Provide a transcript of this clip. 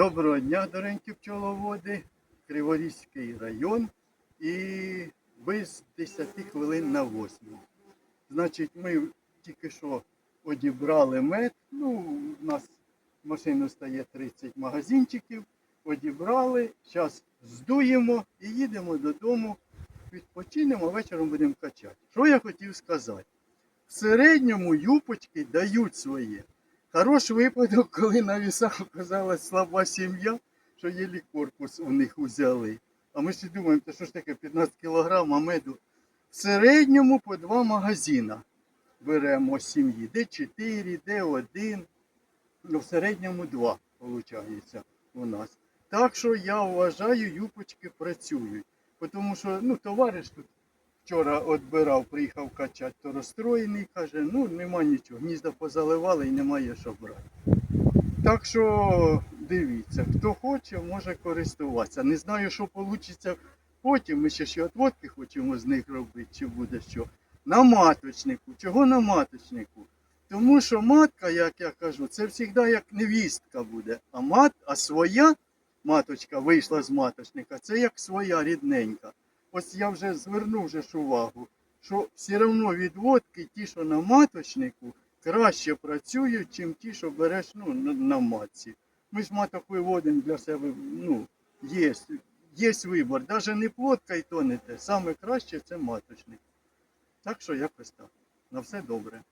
Доброго дня, доренькі пчеловоди, Криворізький район і без 10 хвилин на 8. Значить, ми тільки що одібрали мед. Ну, у нас машину стає 30 магазинчиків. Одібрали, зараз здуємо і їдемо додому, відпочинемо, а вечором будемо качати. Що я хотів сказати? В середньому юпочки дають своє. Хорош випадок, коли на вісах оказалась слаба сім'я, що єлі корпус у них узяли. А ми ще думаємо, та що ж таке 15 кілограм меду. В середньому по два магазина беремо сім'ї. Де 4, де 1. Ну, в середньому два, виходить, у нас. Так що я вважаю, юпочки працюють. Тому що ну, товариш тут вчора відбирав, приїхав качати, то розстроєний, каже, ну нема нічого, гнізда позаливали і немає що брати. Так що дивіться, хто хоче, може користуватися. Не знаю, що вийде потім. Ми ще ще отводки хочемо з них робити, чи буде що. На маточнику. Чого на маточнику? Тому що матка, як я кажу, це завжди як невістка буде. А мат, а своя маточка вийшла з маточника, це як своя рідненька. Ось я вже звернув вже ж увагу, що все одно відводки, ті, що на маточнику, краще працюють, ніж ті, що береш ну, на, на матці. Ми ж маток виводимо для себе, ну, є, є вибір. Навіть не плотка і то не те. Саме краще це маточник. Так що якось так. На все добре.